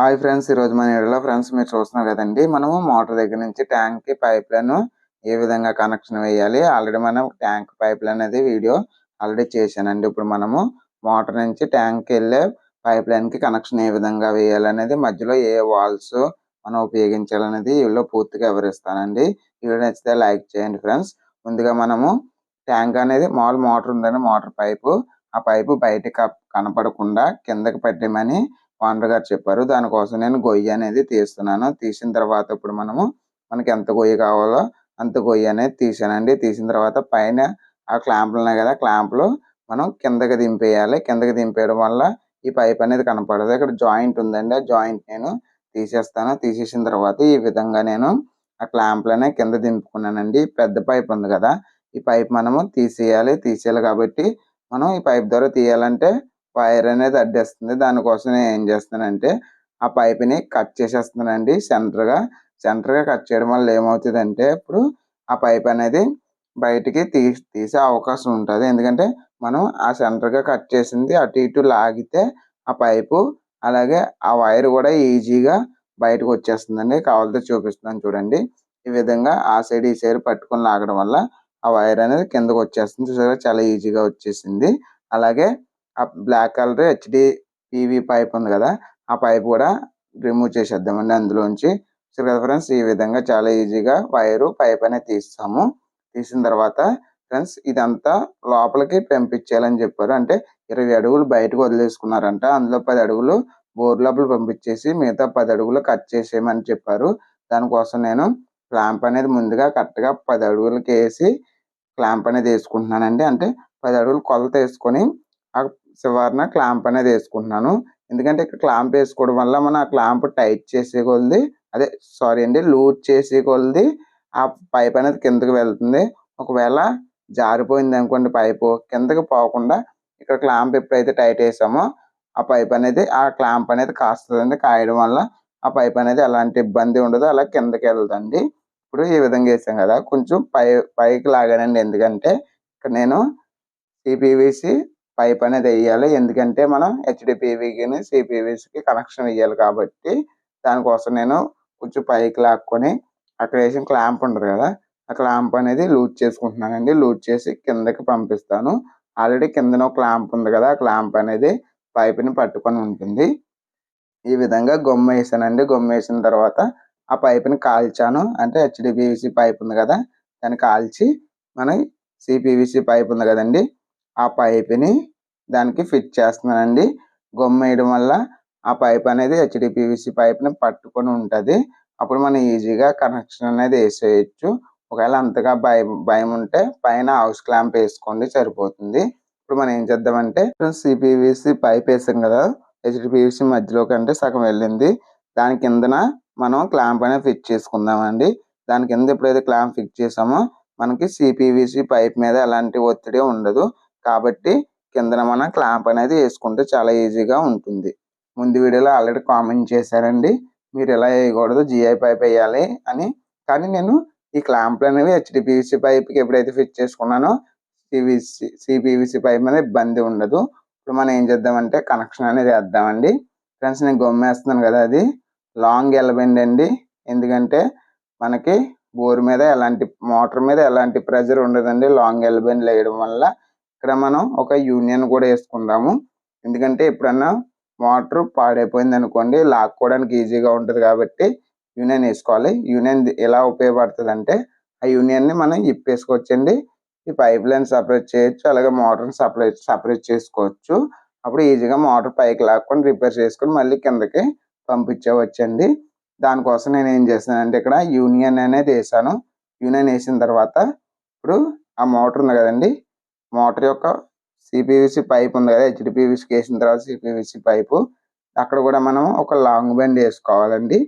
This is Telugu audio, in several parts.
హాయ్ ఫ్రెండ్స్ ఈరోజు మన ఏడలో ఫ్రెండ్స్ మీరు చూస్తున్నారు కదండి. మనము మోటార్ దగ్గర నుంచి ట్యాంక్ పైప్ లైన్ ఏ విధంగా కనెక్షన్ వేయాలి? ఆల్రెడీ మనం ట్యాంక్ పైప్ లైన్ అనేది వీడియో ఆల్రెడీ చేశానండి. ఇప్పుడు మనము మోటార్ నుంచి ట్యాంక్కి వెళ్ళే పైప్ లైన్కి కనెక్షన్ ఏ విధంగా వేయాలి అనేది మధ్యలో ఏ వాల్స్ మనం ఉపయోగించాలనేది వీళ్ళు పూర్తిగా వివరిస్తానండి. వీడియో నచ్చితే లైక్ చేయండి ఫ్రెండ్స్. ముందుగా మనము ట్యాంక్ అనేది మామూలు మోటార్ ఉందని మోటార్ పైపు. ఆ పైపు బయటకు కనపడకుండా కిందకి పెట్టమని ఓనర్ గారు చెప్పారు దానికోసం నేను గొయ్యి అనేది తీస్తున్నాను. తీసిన తర్వాత ఇప్పుడు మనము మనకి ఎంత గొయ్యి కావాలో అంత గొయ్యి అనేది తీసానండి. తీసిన తర్వాత పైన ఆ క్లాంపులు ఉన్నాయి కదా క్లాంపులు మనం కిందకి దింపేయాలి. కిందకి దింపేయడం వల్ల ఈ పైప్ అనేది కనపడదు. ఇక్కడ జాయింట్ ఉందండి. ఆ జాయింట్ నేను తీసేస్తాను. తీసేసిన తర్వాత ఈ విధంగా నేను ఆ క్లాంపులనే కింద దింపుకున్నానండి. పెద్ద పైప్ ఉంది కదా ఈ పైప్ మనము తీసేయాలి. తీసేయాలి కాబట్టి మనం ఈ పైప్ ద్వారా తీయాలంటే వైర్ అనేది అడ్డేస్తుంది. దానికోసం నేను ఏం చేస్తానంటే ఆ పైప్ని కట్ చేసేస్తున్నానండి సెంటర్గా. సెంటర్గా కట్ చేయడం వల్ల ఏమవుతుందంటే ఇప్పుడు ఆ పైప్ అనేది బయటికి తీ తీసే అవకాశం ఉంటుంది. ఎందుకంటే మనం ఆ సెంటర్గా కట్ చేసింది అటు ఇటు లాగితే ఆ పైపు అలాగే ఆ వైర్ కూడా ఈజీగా బయటకు వచ్చేస్తుందండి. కావాలతో చూపిస్తున్నాను చూడండి. ఈ విధంగా ఆ సైడ్ ఈ సైడ్ పట్టుకొని లాగడం వల్ల ఆ వైర్ అనేది కిందకు వచ్చేస్తుంది. చూసారా? చాలా ఈజీగా వచ్చేసింది. అలాగే ఆ black colour HD PV pipe ఉంది కదా ఆ పైప్ కూడా రిమూవ్ చేసేద్దామండి అందులోంచి. సరే కదా ఫ్రెండ్స్ ఈ విధంగా చాలా ఈజీగా వైరు పైప్ అనేది తీస్తాము. తీసిన తర్వాత ఫ్రెండ్స్ ఇదంతా లోపలికి పంపించేయాలని చెప్పారు. అంటే ఇరవై అడుగులు బయటకు వదిలేసుకున్నారంట. అందులో పది అడుగులు బోర్ లోపల పంపించేసి మిగతా పది అడుగులు కట్ చేసేయమని చెప్పారు. దానికోసం నేను క్లాంప్ అనేది ముందుగా కరెక్ట్గా పది అడుగులకి వేసి క్లాంప్ అనేది వేసుకుంటున్నానండి. అంటే పది అడుగులు కొలత వేసుకొని చివరన క్లాంప్ అనేది వేసుకుంటున్నాను. ఎందుకంటే ఇక్కడ క్లాంప్ వేసుకోవడం వల్ల మనం ఆ క్లాంప్ టైట్ చేసే కొలది అదే సారీ అండి లూజ్ చేసే కొలది ఆ పైప్ అనేది కిందకి వెళ్తుంది. ఒకవేళ జారిపోయింది అనుకోండి పైపు కిందకి పోకుండా ఇక్కడ క్లాంప్ ఎప్పుడైతే టైట్ వేసామో ఆ పైప్ అనేది ఆ క్లాంప్ అనేది కాస్తుందండి. కాయడం వల్ల ఆ పైప్ అనేది ఎలాంటి ఇబ్బంది ఉండదు అలా కిందకి వెళ్తుంది ఇప్పుడు ఈ విధంగా వేసాం కదా కొంచెం పై పైకి లాగానండి. ఎందుకంటే ఇక్కడ నేను సిపివిసి పైప్ అనేది వేయాలి. ఎందుకంటే మనం హెచ్డిపివికి సిపివిసికి కనెక్షన్ వేయాలి కాబట్టి దానికోసం నేను కొంచెం పైకి లాక్కొని అక్కడ వేసిన క్లాంప్ ఉంటుంది కదా ఆ క్లాంప్ అనేది లూజ్ చేసుకుంటున్నానండి. లూజ్ చేసి కిందకి పంపిస్తాను. ఆల్రెడీ కిందన ఒక క్లాంప్ ఉంది కదా ఆ క్లాంప్ అనేది పైప్ని పట్టుకొని ఉంటుంది. ఈ విధంగా గొమ్మ వేసానండి. గొమ్మ వేసిన తర్వాత ఆ పైప్ని కాల్చాను. అంటే హెచ్డిపివిసి పైప్ ఉంది కదా దాన్ని కాల్చి మనం సిపివిసి పైప్ ఉంది కదండి ఆ పైప్ని దానికి ఫిట్ చేస్తున్నానండి. గొమ్మ వేయడం వల్ల ఆ పైప్ అనేది హెచ్డిపివిసి పైప్ని పట్టుకొని ఉంటుంది. అప్పుడు మనం ఈజీగా కనెక్షన్ అనేది వేసేయచ్చు. ఒకవేళ అంతగా భయం భయం ఉంటే పైన హౌస్ క్లాంప్ వేసుకోండి సరిపోతుంది. ఇప్పుడు మనం ఏం చేద్దామంటే సిపివిసి పైప్ వేసాం కదా హెచ్డిపివిసి మధ్యలో కంటే సగం వెళ్ళింది. దాని కిందన మనం క్లాంప్ అనేది ఫిట్ చేసుకుందామండి. దాని కింద ఎప్పుడైతే క్లాంప్ ఫిట్ చేసామో మనకి సిపివిసి పైప్ మీద ఎలాంటి ఒత్తిడి ఉండదు. కాబట్టి కిందన మనం క్లాంప్ అనేది వేసుకుంటే చాలా ఈజీగా ఉంటుంది. ముందు వీడియోలో ఆల్రెడీ కామెంట్ చేశారండి. మీరు ఎలా వేయకూడదు జిఐ పైప్ వేయాలి అని. కానీ నేను ఈ క్లాంప్లు అనేవి హెచ్డిపివిసి పైప్కి ఎప్పుడైతే ఫిట్ చేసుకున్నానో సివిసి సిపివిసి పైప్ మీద ఇబ్బంది ఉండదు. ఇప్పుడు మనం ఏం చేద్దామంటే కనెక్షన్ అనేది వేద్దామండి. ఫ్రెండ్స్ నేను గమ్మేస్తున్నాను కదా అది. లాంగ్ ఎలబండి అండి. ఎందుకంటే మనకి బోర్ మీద ఎలాంటి మోటార్ మీద ఎలాంటి ప్రెజర్ ఉండదండి. లాంగ్ ఎలబండి వేయడం వల్ల ఇక్కడ మనం ఒక యూనియన్ కూడా వేసుకుందాము. ఎందుకంటే ఎప్పుడన్నా మోటార్ పాడైపోయింది అనుకోండి లాక్కోవడానికి ఈజీగా ఉంటుంది కాబట్టి యూనియన్ వేసుకోవాలి. యూనియన్ ఎలా ఉపయోగపడుతుంది అంటే ఆ యూనియన్ని మనం ఇప్పేసుకోవచ్చండి. ఈ పైప్ లైన్ సపరేట్ చేయొచ్చు అలాగే మోటార్ని సపరేట్ సపరేట్ చేసుకోవచ్చు. అప్పుడు ఈజీగా మోటార్ పైకి లాక్కొని రిపేర్ చేసుకొని మళ్ళీ కిందకి పంపించవచ్చండి. దానికోసం నేను ఏం చేశానంటే ఇక్కడ యూనియన్ అనేది వేసాను. యూనియన్ వేసిన తర్వాత ఇప్పుడు ఆ మోటార్ ఉంది కదండి మోటార్ యొక్క సిపివిసి పైప్ ఉంది కదా హెచ్డిపివిసికి వేసిన తర్వాత సిపివిసి పైపు. అక్కడ కూడా మనం ఒక లాంగ్ బెండ్ వేసుకోవాలండి.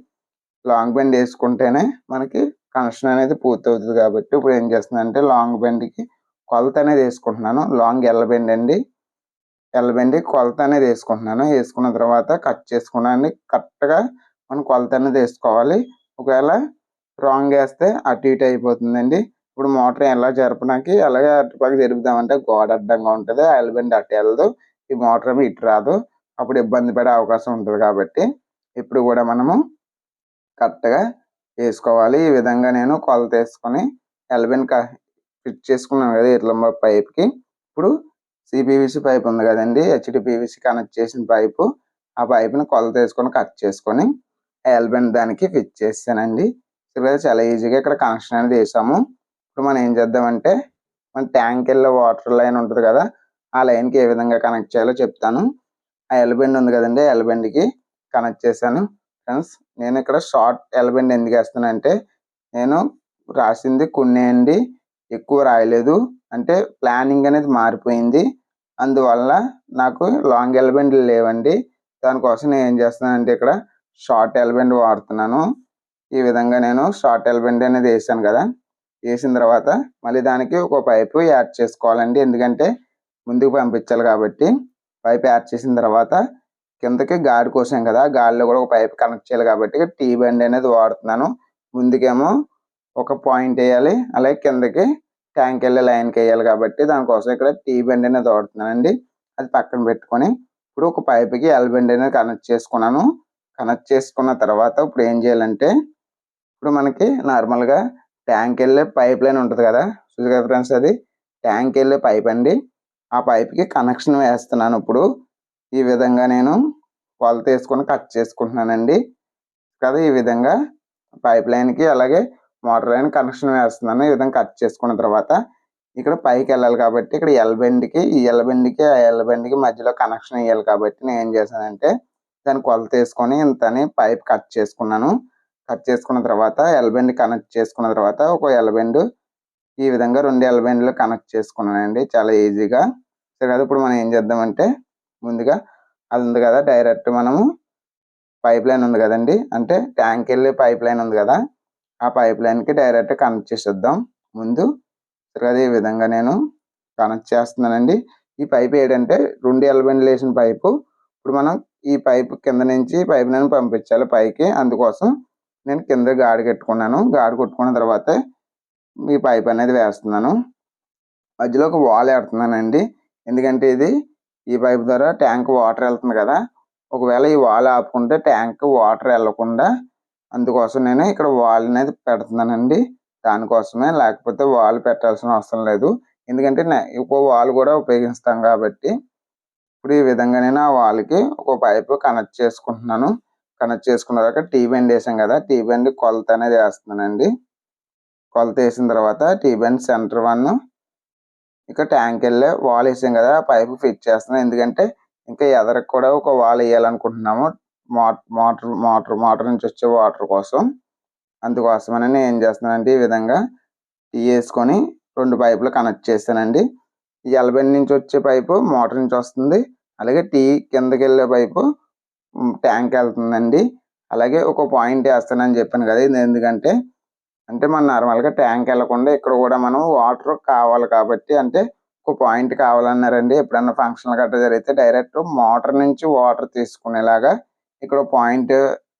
లాంగ్ బెండ్ వేసుకుంటేనే మనకి కనెక్షన్ అనేది పూర్తవుతుంది కాబట్టి ఇప్పుడు ఏం చేస్తున్నానంటే లాంగ్ బెండ్కి కొలత అనేది వేసుకుంటున్నాను. లాంగ్ ఎల్ల బెండ్ అండి. ఎల్ల బెండ్ కొలత అనేది వేసుకుంటున్నాను. వేసుకున్న తర్వాత కట్ చేసుకున్నాను కరెక్ట్గా మనం కొలత అనేది వేసుకోవాలి. ఒకవేళ రాంగ్ వేస్తే అటు ఇటు అయిపోతుందండి. ఇప్పుడు మోటార్ ఎలా జరపడానికి అలాగే అటుపక్క జరుపుదామంటే గోడ అడ్డంగా ఉంటుంది ఆయిల్ బండి అటు వెళ్ళదు ఈ మోటార్ ఏమి ఇటు రాదు. అప్పుడు ఇబ్బంది పడే అవకాశం ఉంటుంది కాబట్టి ఇప్పుడు కూడా మనము కరెక్ట్గా వేసుకోవాలి. ఈ విధంగా నేను కొలత వేసుకొని ఎల్బెన్ ఫిట్ చేసుకున్నాను కదా ఇట్లా పైప్కి. ఇప్పుడు సిపివిసి పైప్ ఉంది కదండి హెచ్డిపివిసి కనెక్ట్ చేసిన పైపు ఆ పైప్ని కొలత వేసుకొని కట్ చేసుకొని ఎల్బెన్ దానికి ఫిట్ చేస్తానండి. ఇక్కడ చాలా ఈజీగా ఇక్కడ కనెక్షన్ అనేది వేసాము. ఇప్పుడు మనం ఏం చేద్దామంటే మన ట్యాంక్ వెళ్ళే వాటర్ లైన్ ఉంటుంది కదా ఆ లైన్కి ఏ విధంగా కనెక్ట్ చేయాలో చెప్తాను. ఆ ఎల్బెండ్ ఉంది కదండి ఎల్బెండ్కి కనెక్ట్ చేశాను. ఫ్రెండ్స్ నేను ఇక్కడ షార్ట్ ఎల్బెండ్ ఎందుకు వేస్తానంటే నేను రాసింది కొన్ని అండి ఎక్కువ రాయలేదు. అంటే ప్లానింగ్ అనేది మారిపోయింది. అందువల్ల నాకు లాంగ్ ఎల్బెండ్లు లేవండి. దానికోసం నేను ఏం చేస్తున్నానంటే ఇక్కడ షార్ట్ ఎల్బెండ్ వాడుతున్నాను. ఈ విధంగా నేను షార్ట్ ఎల్బెండ్ అనేది వేసాను కదా. వేసిన తర్వాత మళ్ళీ దానికి ఒక పైపు యాడ్ చేసుకోవాలండి. ఎందుకంటే ముందుకు పంపించాలి కాబట్టి పైప్ యాడ్ చేసిన తర్వాత కిందకి గాడి కోసం కదా గాడిలో కూడా ఒక పైప్ కనెక్ట్ చేయాలి కాబట్టి టీ బండి అనేది వాడుతున్నాను. ముందుకేమో ఒక పాయింట్ వేయాలి అలాగే కిందకి ట్యాంక్ వెళ్ళే లైన్కి వేయాలి కాబట్టి దానికోసం ఇక్కడ టీ బండి అనేది వాడుతున్నానండి. అది పక్కన పెట్టుకొని ఇప్పుడు ఒక పైప్కి ఎల్ బండి అనేది కనెక్ట్ చేసుకున్నాను. కనెక్ట్ చేసుకున్న తర్వాత ఇప్పుడు ఏం చేయాలంటే ఇప్పుడు మనకి నార్మల్గా ట్యాంక్ వెళ్ళే పైప్ లైన్ ఉంటుంది కదా? చూసి ఫ్రెండ్స్ అది? ట్యాంక్ వెళ్ళే పైప్ అండి. ఆ పైప్కి కనెక్షన్ వేస్తున్నాను ఇప్పుడు. ఈ విధంగా నేను కొలత వేసుకొని కట్ చేసుకుంటున్నానండి. కదా ఈ విధంగా పైప్ లైన్కి అలాగే మోటార్ లైన్ కనెక్షన్ వేస్తున్నాను. ఈ విధంగా కట్ చేసుకున్న తర్వాత ఇక్కడ పైకి వెళ్ళాలి కాబట్టి ఇక్కడ ఎల్బెండ్కి ఈ ఎల్బెండ్కి ఆ ఎల్బెండ్కి మధ్యలో కనెక్షన్ ఇవ్వాలి కాబట్టి నేను ఏం చేశానంటే దాన్ని కొలత వేసుకొని ఇంతని పైప్ కట్ చేసుకున్నాను. కట్ చేసుకున్న తర్వాత ఎల్బెండ్ కనెక్ట్ చేసుకున్న తర్వాత ఒక ఎల్బెండ్ ఈ విధంగా రెండు ఎల్బెండ్లు కనెక్ట్ చేసుకున్నానండి. చాలా ఈజీగా సరే కదా ఇప్పుడు మనం ఏం చేద్దామంటే ముందుగా అది ఉంది కదా డైరెక్ట్ మనము పైప్ లైన్ ఉంది కదండి. అంటే ట్యాంక్ వెళ్ళి పైప్ లైన్ ఉంది కదా ఆ పైప్ లైన్కి డైరెక్ట్ కనెక్ట్ చేసేద్దాం. ముందు సరే ఈ విధంగా నేను కనెక్ట్ చేస్తున్నానండి. ఈ పైప్ ఏంటంటే రెండు ఎల్బెండ్లు వేసిన పైపు ఇప్పుడు మనం ఈ పైప్ కింద నుంచి పైప్ నేను పంపించాలి పైకి. అందుకోసం నేను కింద గాడి కట్టుకున్నాను. గాడి కొట్టుకున్న తర్వాత ఈ పైప్ అనేది వేస్తున్నాను. మధ్యలో ఒక వాల్ వేస్తున్నానండి ఎందుకంటే ఇది ఈ పైప్ ద్వారా ట్యాంక్ వాటర్ వెళ్తుంది కదా. ఒకవేళ ఈ వాల్ ఆపుకుంటే ట్యాంక్ వాటర్ వెళ్ళకుండా అందుకోసం నేను ఇక్కడ వాల్ అనేది పెడుతున్నానండి. దానికోసమే లేకపోతే వాల్ పెట్టాల్సిన అవసరం లేదు. ఎందుకంటే ఇంకో వాల్ కూడా ఉపయోగిస్తాం కాబట్టి ఇప్పుడు ఈ విధంగా నేను ఆ వాల్కి ఒక పైపు కనెక్ట్ చేసుకుంటున్నాను. కనెక్ట్ చేసుకున్న తర్వాత టీ బెండ్ వేసాం కదా టీ బెండ్ కొలత అనేది వేస్తున్నానండి. కొలత వేసిన తర్వాత టీ బెండ్ సెంటర్ వన్ ఇక ట్యాంక్ వెళ్ళే వాల్ వేసాం కదా పైపు ఫిట్ చేస్తున్నాను ఎందుకంటే ఇంకా ఎదరకు కూడా ఒక వాల్ వేయాలనుకుంటున్నాము మోటార్ మోటార్ మోటార్ నుంచి వచ్చే వాటర్ కోసం. అందుకోసమని నేను ఏం చేస్తున్నానంటే ఈ విధంగా టీ వేసుకొని రెండు పైపులు కనెక్ట్ చేస్తానండి ఈ ఎల్బెన్ నుంచి వచ్చే పైపు మోటార్ నుంచి వస్తుంది అలాగే టీ కిందకి వెళ్ళే పైపు ట్యాంక్ వెళ్తుందండి. అలాగే ఒక పాయింట్ వేస్తానని చెప్పాను కదా ఇది ఎందుకంటే అంటే మనం నార్మల్గా ట్యాంక్ వెళ్ళకుండా ఇక్కడ కూడా మనం వాటర్ కావాలి కాబట్టి అంటే ఒక పాయింట్ కావాలన్నారండి. ఎప్పుడన్నా ఫంక్షన్ గట్రా జరిగితే డైరెక్ట్ మోటార్ నుంచి వాటర్ తీసుకునేలాగా ఇక్కడ పాయింట్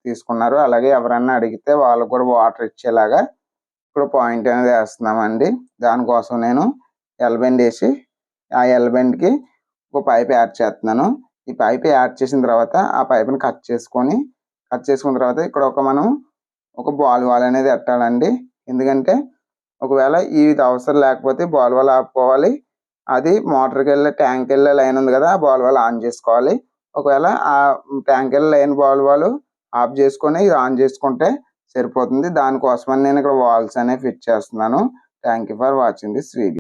తీసుకున్నారు. అలాగే ఎవరన్నా అడిగితే వాళ్ళకు కూడా వాటర్ ఇచ్చేలాగా ఇక్కడ పాయింట్ అనేది వేస్తున్నామండి. దానికోసం నేను ఎల్బెండ్ వేసి ఆ ఎల్బెండ్కి ఒక పైప్ యాడ్ చేస్తున్నాను. ఈ పైప్ యాడ్ చేసిన తర్వాత ఆ పైప్ని కట్ చేసుకొని కట్ చేసుకున్న తర్వాత ఇక్కడ ఒక మనం ఒక బాల్ వాల్ అనేది పెట్టాలండి ఎందుకంటే ఒకవేళ ఇది అవసరం లేకపోతే బాల్ వాల్ ఆపుకోవాలి. అది మోటార్కి వెళ్ళే ట్యాంక్ వెళ్ళే లైన్ ఉంది కదా ఆ బాల్ వాల్ ఆన్ చేసుకోవాలి. ఒకవేళ ఆ ట్యాంక్ వెళ్ళే లైన్ బాల్ వాల్ ఆఫ్ చేసుకొని ఇది ఆన్ చేసుకుంటే సరిపోతుంది. దానికోసమని నేను ఇక్కడ వాల్స్ అనేవి ఫిట్ చేస్తున్నాను. Thank for watching this video.